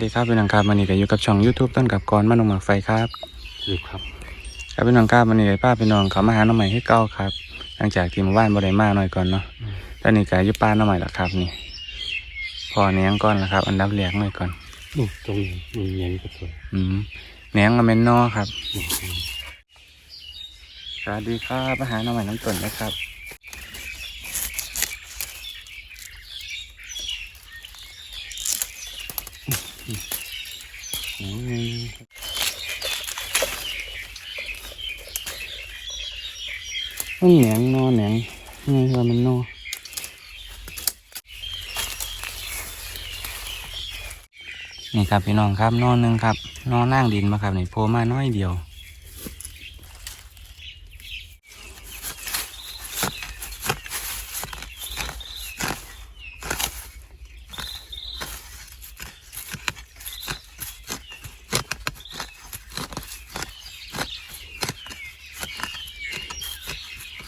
สวัสดีครับพี่น้องครับวันนี้ก็อยู่กับช่อง YouTube ต้นกับกรมานงหมากไฟครับอยู่ครับครับพี่น้องครับวันนี้ก็ป้าพี่น้องเขามาหาน้องใหม่ให้เก้าครับ หลังจากที่หมาบ้านบ่ได้มาหน่อยก่อนเนาะตอนนี้ก็อยู่ป้านน้องใหม่แล้วครับนี่ พอเนียงก่อนแล้วครับ อันดับแรกหน่อยก่อนนี่ตรงนี้มันเงียงก็สวยอืมเนียงกับเมนนอครับนี่สวัสดีครับมาหาน้องใหม่น้ำต้นนะครับ มันเหนียงนอเหนียงไงว่ามันนอนี่ครับพี่น้องครับนอนหนึ่งครับ นอนนั่งดินมาครับนี่โผล่มาน้อยเดียว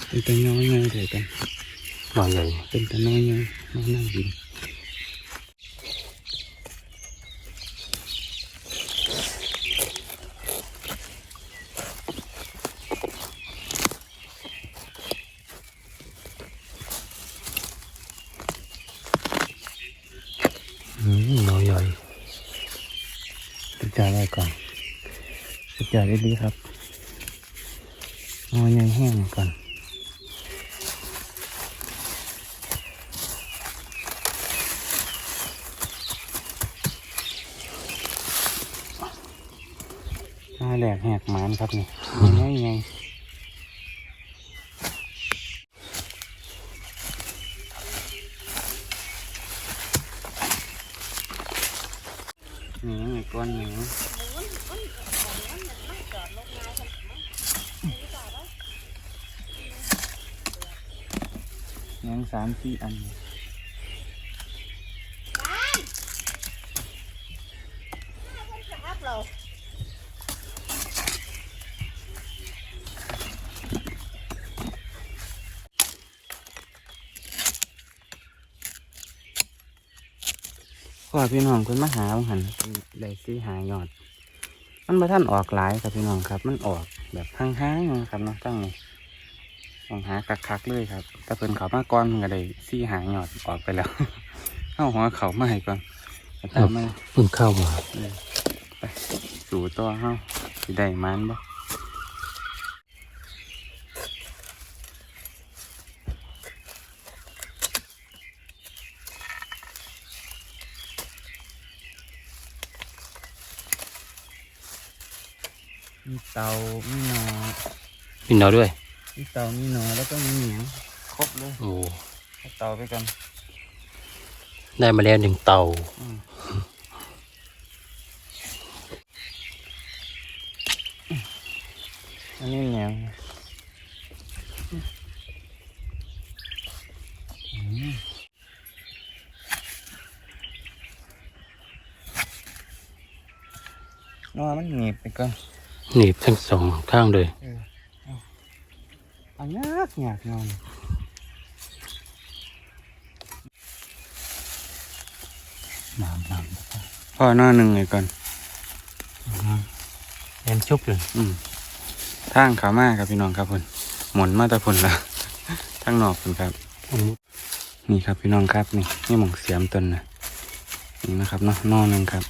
เป็นตัวน้อยไงเดี๋ยวกัน หน่ อใหญ่เป็นตัวน้อยไงน้องนั่งดินอืมหน่อยใหญ่ติดจาไว้ก่อนติดจได้ดีครับเอายังแห้งก่อนถ้าแหลกแหกหมานครับนี่ยังไงยัง นี่ไงก้อนหนึ่งยังสามสี่อัน อพี่น้องคุณมาหาบังหันได้ซี่หายอด มันมาท่านออกหลายครับพี่น้องครับ มันออกแบบห้างๆนะครับเนาะตั้งนี่ต้องหาคักๆเลยครับถ้าเป็นเขามาก่อนมันก็ได้ซี่หายอดออกไปแล้วเข้าหัวเขามาให้ก่อนแต่ถ้าไม่เพิ่งเข้ามาไปสู่ตัวเฮาสิได้มันบ่มี เตามีหนอพี่น้อยด้วย มีเตามีหนอแล้วก็มีเหนียงครบเลยโอ้เอาเตาไปกันได้มาแล้วหนึ่งเตาอืมอันนี้เหนียงอืมนอมันหนีบไปก่อน หนีบทั้งสองข้างเลยเออเอาเอายากยากนอนน้ำน้พ่อหน้าหนึ่งเลยก่อนำแอมชุบเลยอืมทางขามากครับพี่น้องครับพุ่นหมุนมาต่พุ่นละทางนอกพุ่นครับนี่ครับพี่น้องครับนี่นี่หมองเสียมต้นนะนี่นะครับเนาะนอหนึ่งครับ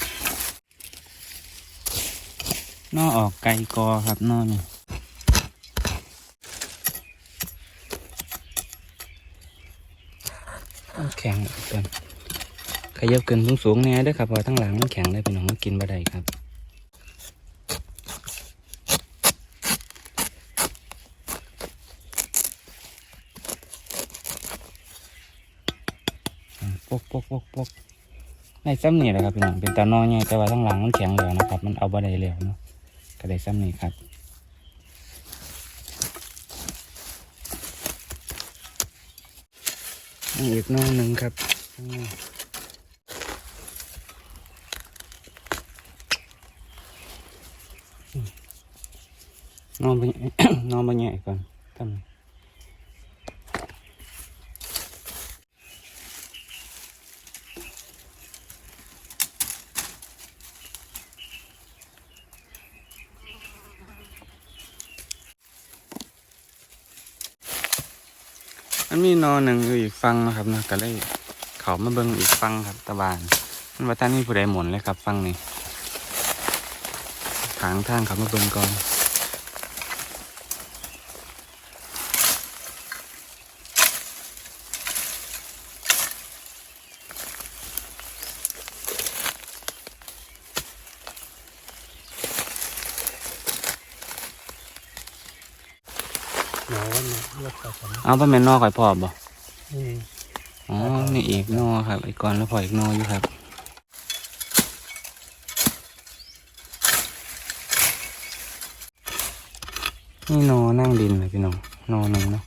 นอออกไกลกอครับนอนี่แข็งอีกต้นขยับเกินสูงสูงๆแน่เด้วยครับเพราะทั้งหลังมันแข็งเลยพี่น้องกินบ่ได้ครับปกปกปกปกในซ้ำนี่แหละครับพี่น้องเป็นตานอใหญ่แต่ว่าทั้งหลังมันแข็งแล้วนะครับ มันเอาบ่ได้แล้วเนาะ ก็ได้ซ้ำนี่ครับอีกนอหนึ่งครับข้างหน้านอนไปนอนไปแง่ก่อนทำ มีนมีนอหนึ่งอยู่อีกฟังนะครับนะก็เลยเขามาเบิ้งอีกฟังครับตะบานมันว่าท่านนี่ผู้ใดหมุนเลยครับฟังนี่ทางทางเขามาเบิ้งก่อน เอาไปแม่นนอข่อยพอบ่อ๋อนี่อีกนอครับอีกก่อนแล้วพออีกนออยู่ครับนี่นอนั่งดินเลยพี่น้องนอหนึ่งเนาะ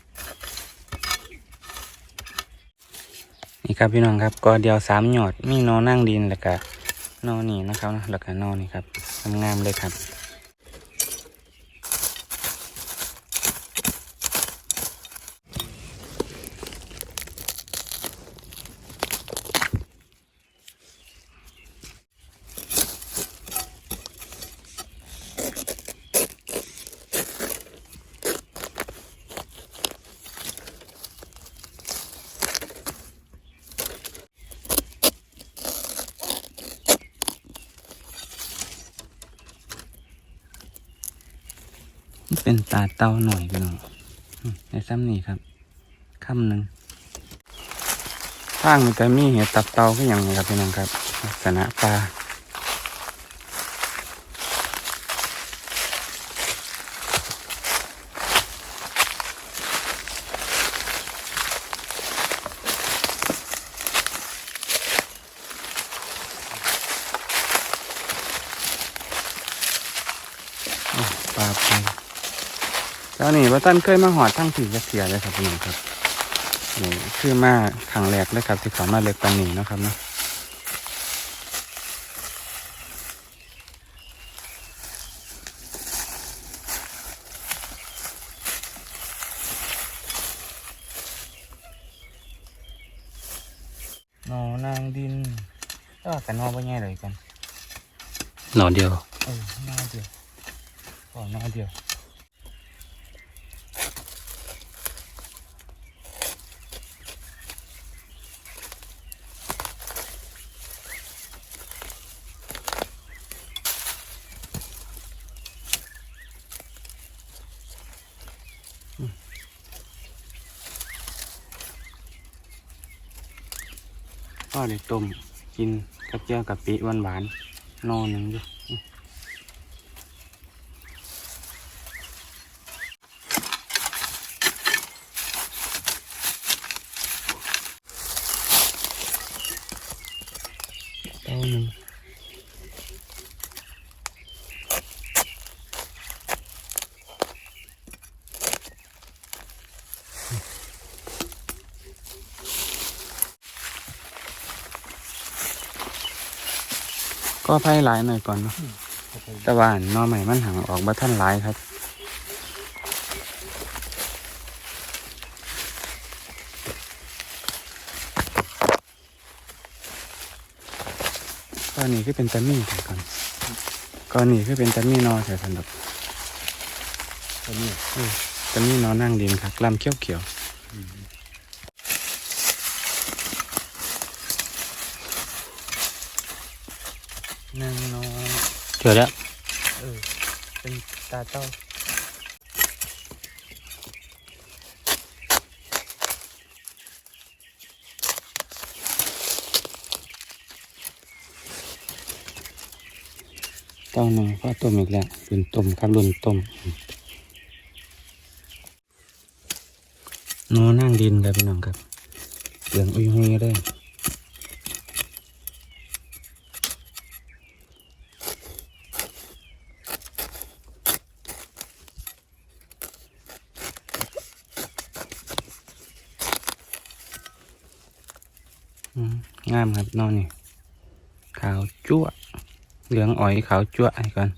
นี่ครับพี่น้องครับก็เดียวสามหยอดมีนอนั่งดินแล้วก็นอนี่นะครับนะแล้วก็นอนี่ครับงามๆเลยครับ เป็นตาเต้าหน่อยพี่น้องในซ้ำนี่ครับค่ำหนึ่งข้างมันจะมีเห็ดตับเตาก็อย่างนี้ครับพี่น้องครับลักษณะปลาปลาไป แล้วนี่ว่าท่านเคยมาหอดทั้งผีจะเสียเลยครับพี่น้องครับนี่คือมาครั้งแรกเลยครับที่เขามาเลือกปลาหนีเนาะครับเนาะนอนางดินก็กันนอบ่แง่เลยกันหนอนเดียวเออหน้าเดียวก่อนหน้าเดียว ก็เลยต้มกินกับเจียวกับปีหวานหวานนอหนึ่งอยู่ ก็ไพ่หลายหน่อยก่อนเนาะแต่ว่าอันหนอใหม่มันหังออกมาท่านหลายครับก้อนนี้คือเป็นตะมี่แต่ก่อนก้อนนี้คือเป็นตะมี่นอแต่สนุกตัวนี้ตะมี่นอนั่งดินครับลำเขียวเขียวนั่งนอ เจอแล้วเออเป็นตาเต้าเต้าหนึ่งก็ต้มอีกแล้วเป็นต้มครับรุ่นต้มนอนั่งดินครับพี่น้องครับเหลืองอุ้ยหุยเลยอืมงามครับ นอนนี่ขาวจั่วเหลืองอ้อยขาวจั่วไอ้ก่อน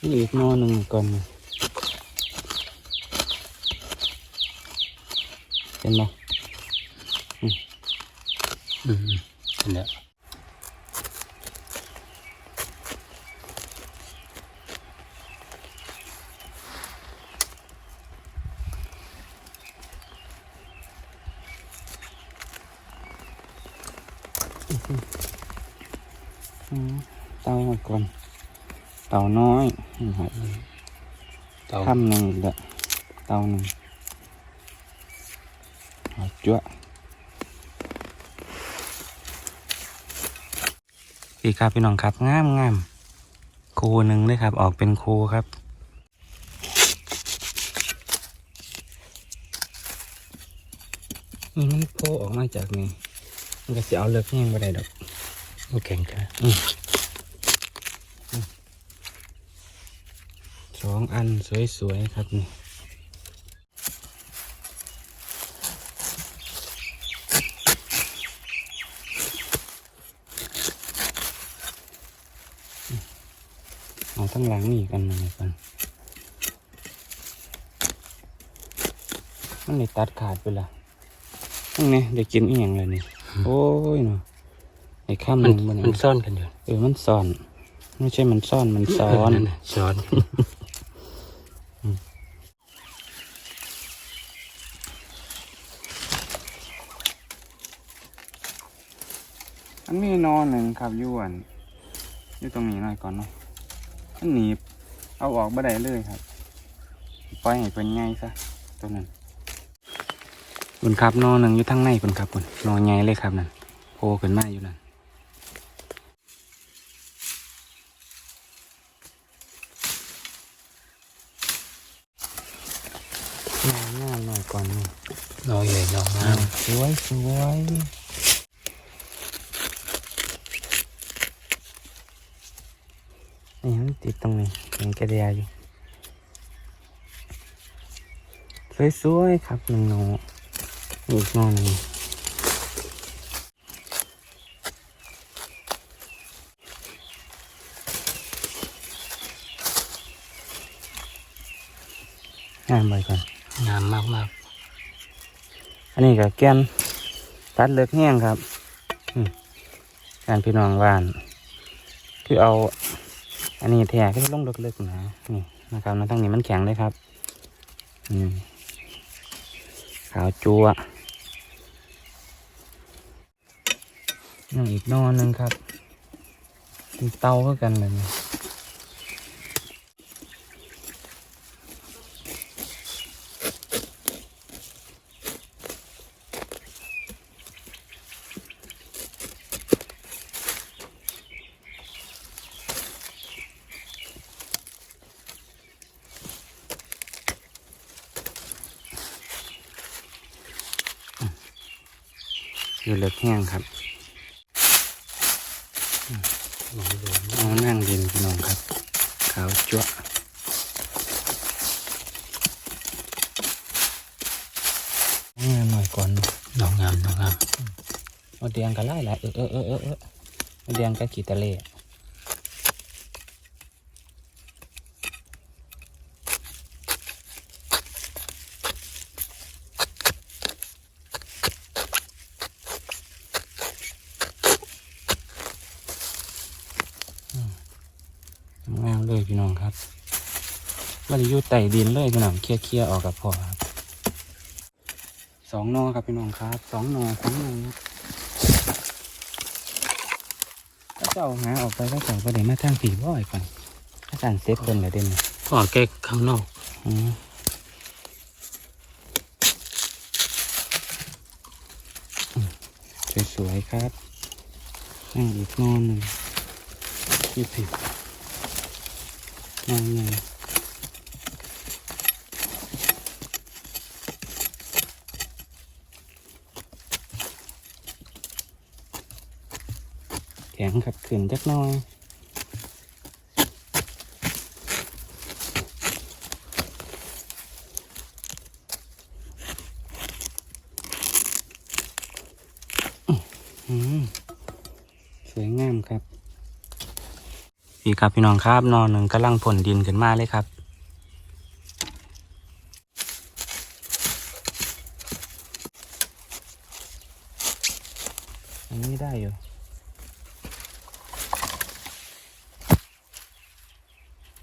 นี่อีกนอนหนึ่งก่อนเห็นไหมอืมอืมเห็นแล้ว ก่อน เตาน้อยนี่ครับเต่าคำหนึ่งอีกแล้วเตาหนึ่งเอาจ้วะพี่ครับพี่น้องครับงามงามคูหนึ่งเลยครับ ออกเป็นคูครับนี่มันโผล่ออกมาจากนี่มันก็สิเอาเลิกยังไม่ได้ดอกโอ้แข็งจ้ะส องอันสวยๆครับนี่เอาทั้งหลังนี่กันมาก่อนมันเลยตัดขาดไปละนั่นไงได้กินอีหยังเลยนี่ โอ้ยเนาะไอ้ข้ามมัมันนมันมันซ่อนกันอยู่ เออ มันซ่อน ไม่ใช่มันซ่อน มันซ้อนเนั่นน่ะซ้อน อันมีนอนหนึ่งครับอยวนอยู่ตรงนี้หน่อยก่อนเนาะมันหนีบ เอาออกบ่ได้เลยครับปล่อยให้เป็นไงซะตัวนั้นคุณครับนอนหนึ่งอยู่ทั้งในคุณครับคุณนอนไงเลยครับนั่นโผล่ขึ้นมาอยู่นั่นงามงามหน่อยก่อนนี่นอใหญ่นองงามสวยสวยนี่มัน ติดตรงนี้ยังกระเดียอยู่ สวยๆครับหนึ่งโนอีกโนหนึ่งงามไปก่อนงามมากมากอันนี้ก็แกนตัดเลือกแห้งครับอืมการพี่น้องว่าน คือเอา อันนี้แทะก็จะลงลึกๆนะนี่นะครับนะทั้งนี้มันแข็งเลยครับอืมขาวจัวนี่อีกนอนหนึ่งครับเป็นเตาก็กันเลย นี่อยู่เลือกแห้งครับหนองนั่งดินพี่น้องครับ ขาวจัวงามหน่อยก่อนนองงามนองงามมดแดงก็ไล่ละเออเออเออเออเออมดแดงก็ขีตะเล่อืมงามเลยพี่น้อง ครับมันอยู่ใต้ดินเลยพี่น้องเคลียร์เคลียร์ออกกับพ่อครับสองหนอครับพี่น้องครับสองหนอสองหนอถ้าเจ้าหาออกไปก็เจ้าก็ได้มาทางผีบ่อยก่อนถ้าสั่นเซฟเพิ่นเลยเด่นพ่อแก้ข้างนอกอืมอืมสวยๆครับนั่งอีกนอนหนึ่งยี่สิบ นอนหนึ่งแข็งครับขึ้นจักหน้อย อืมสวยงามครับ พี่ครับพี่น้องครับนอนหนึ่งกำลังผลดินขึ้นมาเลยครับ อันนี้ได้อยู่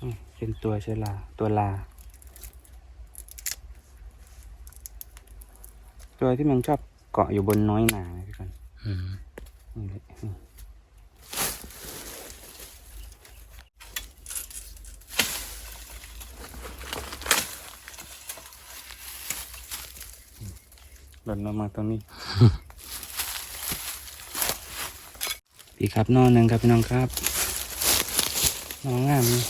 อืมเป็นตัวเชลาตัวลา ตัวที่มันชอบเกาะอยู่บนน้อยหนาพี่ก่อนอืมนี่แหละ หล่นลงมาตรงนี้พี่ครับนอนหนึ่งครับพี่น้องครับน้องงามนี่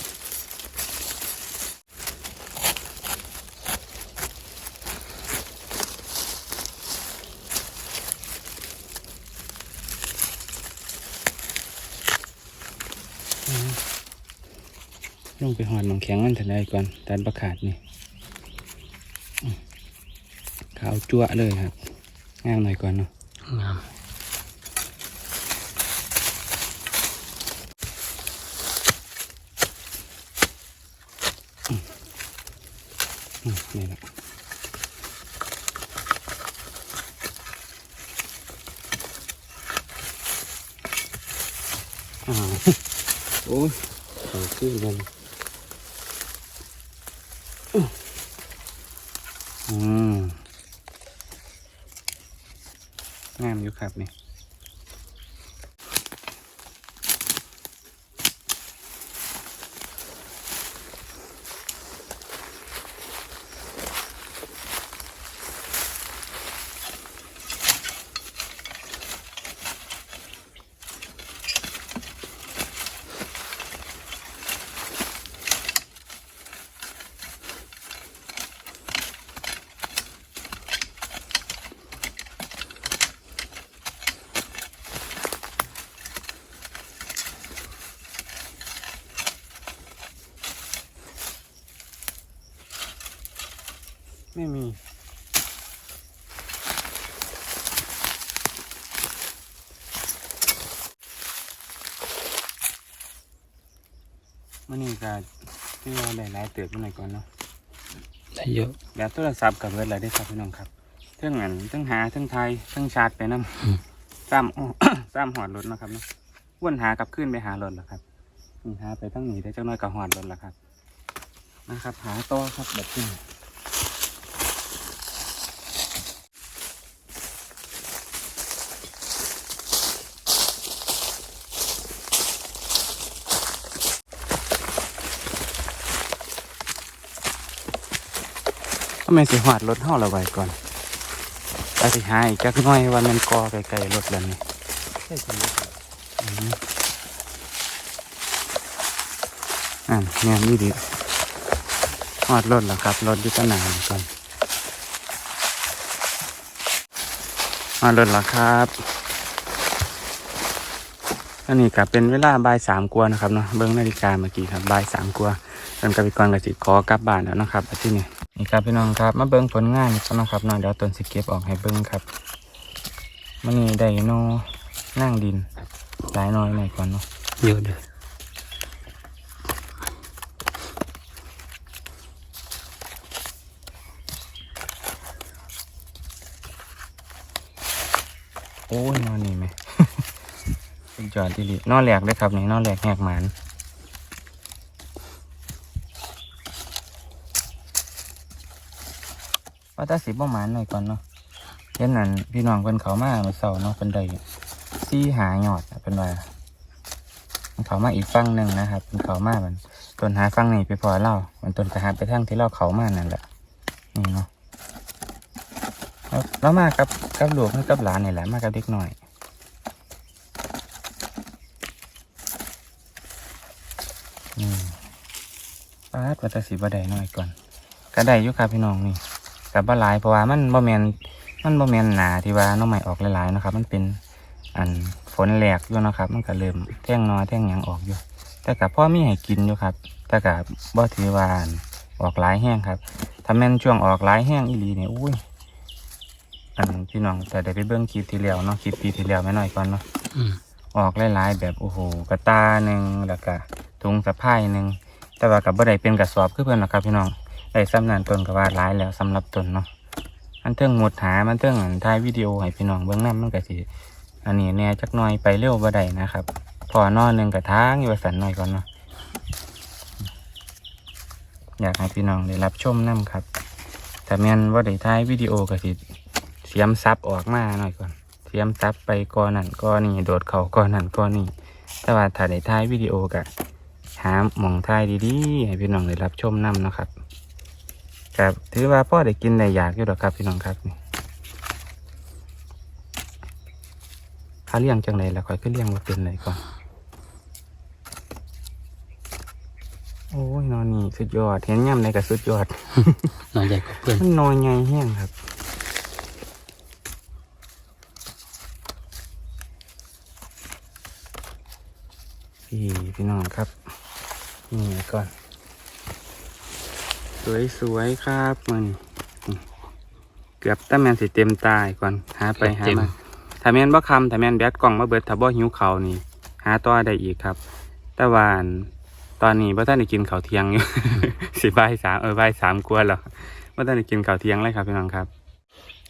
อืมลงไปหอดมองแข็งมันทันได้ก่อนตันประขาดนี่ ขาวจั่วเลยครับ งามหน่อยก่อนเนาะงามนี่แหละอ้าวโอ้ยเอาขึ้นกันอืมงามอยู่ครับนี่ ไม่มี มันนี่ก็ที่เราได้หลายเติบมาหน่อยก่อนเนาะได้เยอะแบบโทรศัพท์กับเบิร์ดอะไรได้ครับพี่น้องครับเทั้งอันเทั้งหาเทั้งไทยเทั้งชาร์จไปน้ำตามอ้อตามหอดรถเนาะครับเนาะวนหากลับขึ้นไปหารถแล้วครับนี่หาไปตั้งหนีได้จังน้อยกับหอดรถแล้วครับ นะครับ หาต่อครับแบบนี้ ทำไมสิหอดรถห่อเราไว้ก่อนไปสิหาอีกจักหน้อยวันมันกอไกลๆรถแล้วนี่ใช่คนนี้อืมอ่าเนี่ยนี่ดีหอดรถแล้วครับรถยุตนานก่อนหอดรถแล้วครับอันนี้ก็เป็นเวลาบ่ายสามกว่านะครับเนาะเบิ้งนาฬิกาเมื่อกี้ครับบ่ายสามกว่าเดินกับไปก่อนกับสิขอกลับบ้านแล้วนะครับอาที่นี่ นี่ครับพี่น้องครับมาเบิ้งผลงานกันนะครับเนาะเดี๋ยวต้นสิเก็บออกให้เบิ้งครับมันนี่ได้เนอนั่งดินหลายหน้อยหน่อยก่อนเนาะเยอะเลยโอ้ยนอนนี่ไหมเป็นจอดดิลินอนแหลกเลยครับนี่นอนแหลกแหกหมัน ว่าแตาสิบ่หมานหน่อยก่อนเนาะเช่นนั้นพี่น้องเพิ่นเขามาเมื่อเสาร์เนาะเป็นใดซี่หาหยอดเป็นว่าเพิ่นเขามาอีกฝั่งหนึ่งนะครับเป็นเขามามันต้นหาฝั่งนี้ไปพอเล่ามันต้นกระหาไปทางที่เราเขามานั่นแหละนี่เนาะแล้วมากับกับหลูกกับหลานนี่แหละมากับเด็กหน่อยอืมปาดวัตสีบได้หน่อยก่อนก็ไดยู่ครับพี่น้องนี่ กับบ่หลายเพราะว่ามันบ่แมนมันบ่แมนหนาที่ว่าน้องใหม่ออกหลายๆเนาะครับ มันเป็นอันฝนแหลกอยู่เนาะครับ มันก็เริ่มแท่งน้อยแท่งหยังออกอยู่ แต่กับพ่อมีให้กินอยู่ครับ แต่กับบ่ถือว่าอันออกหลายแห้งครับถ้าแม่นช่วงออกหลายแห้งอีหลีเนี่ยอุ้ยอันพี่น้องแต่ได้ไปเบิ่งคลิปที่แล้วเนาะคลิปปีที่แล้วไม่น้อยก่อนเนาะอืมออกหลายๆแบบโอ้โหกระตาหนึ่งแล้วก็ถุงสะพายหนึ่งแต่ว่ากับบ่ได้เป็นกระสอบคือเพื่อนหรอกครับพี่น้อง ได้สำนานตนกับว่าหลายแล้วสำหรับตนเนาะมันเทิงหมดหามันเทิงถ่ายวิดีโอให้พี่น้องเบื้องน้ำมันก็สิอันนี้แน่จักหน่อยไปเร็วบ่ได้นะครับ พอนอนหนึ่งกระทางอยู่สันหน่อยก่อนเนาะอยากให้พี่น้องได้รับชมน้ำครับแต่แม่นว่าได้ถ่ายวิดีโอก็สิเสียมซับออกมาหน่อยก่อนเตรียมซับไปก่อนนั่นก่อนนี่โดดเข่าก่อนนั่นก่อนนี่แต่ว่าถ้าได้ถ่ายวิดีโอกะหาหมองถ่ายดีๆให้พี่น้องได้รับชมนํเนะครับ ครับถือว่าพ่อได้กินได้อยากอยู่ดอกครับพี่น้องครับนี่ถ้าเลี้ยงจังไรแล้วค่อยก็เลี้ยงมาเป็นเลยก่อนโอ้ยนอนนี่สุดยอดเห็นย่ำในกับสุดยอดนอนใหญ่กว่าเพื่อนมันนอนไงแห้งครับพี่พี่น้องครับนี่ก่อน สวยๆครับมันนี่เกือบตั้งแมนสิเต็มตายก่อนหาไปหามาถ้าแมนบ่คำถ้าแมนแบดกล่องมาเบิดถ้าบ่หิวเขาวนี่ หาต่อได้อีกครับ แต่ว่าอันตอนนี้บ่ท่านได้กินข้าวเที่ยงอยู่ สิบ่ายสามเออบ่ายสามกว่าแล้วบ่ท่านได้กินข้าวเที่ยงเลยครับพี่น้องครับ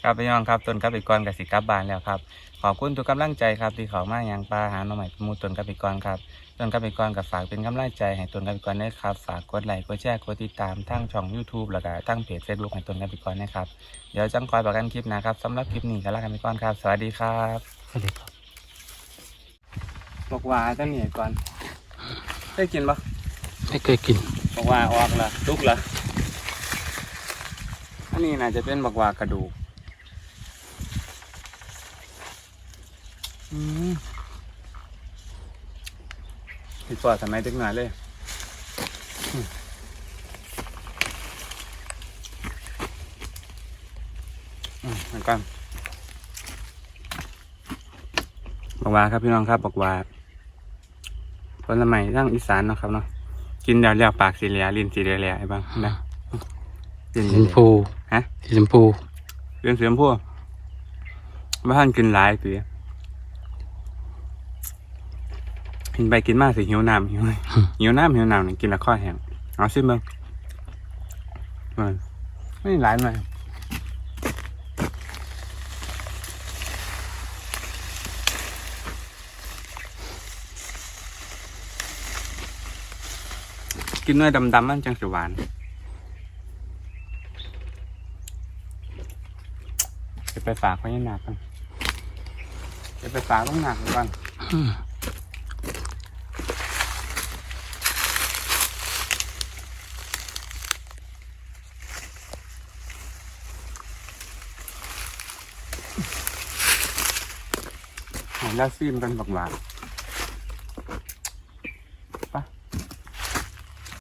ครับพี่น้องครับต้นกับอีกรกับสิกลับบ้านแล้วครับขอบคุณทุกกำลังใจครับที่เขามาอย่างปลาหาหน่อใหม่มูต้นกับอีกรครับ ต้นกับอีกรกับฝากเป็นกำลังใจให้ต้นกับอีกรด้วยครับ ฝากกดไลค์กดแชร์กดติดตามทั้งช่อง YouTube แล้วก็ทั้งเพจ Facebook ให้ต้นกับอีกรนะครับ เดี๋ยวจังคอยบอกกันคลิปหนะครับสำหรับคลิปนี้ก็ลากันไปก่อนครับ สวัสดีครับสวัสดีครับบอกว่าต้นเหนียก่อนได้กินปะไม่เคยกินบอกว่าออกละลุกละอันนี้น่าจะเป็นบอกว่ากระดูกอืม พี่ปอดทำไมดึกหน่อยเลยอืมอืมเหมือนกันบอกว่าครับพี่น้องครับบอกว่าผลไม้ทั้งอีสานเนาะครับเนาะกินเดี๋ยวเรียกปากสีเหลียลิ้นสีเหลียๆไอ้บ้างนะลิ้นสีชมพูฮะสีชมพูเรื่องสีชมพูบ้านกินหลายปี กินไปกินมาสิหิวน้ำหิวหิวน้ำหิวน้ำนี่กินและข้อแห้งเอาสิเบิ้งมันไม่หลายหน่อยกินเนื้อดำๆมันจังสิหวานจะไปฝากไว้ให้หนักกันจะไปฝากต้องหนักก่อน แล้วซีมกันบักหวาน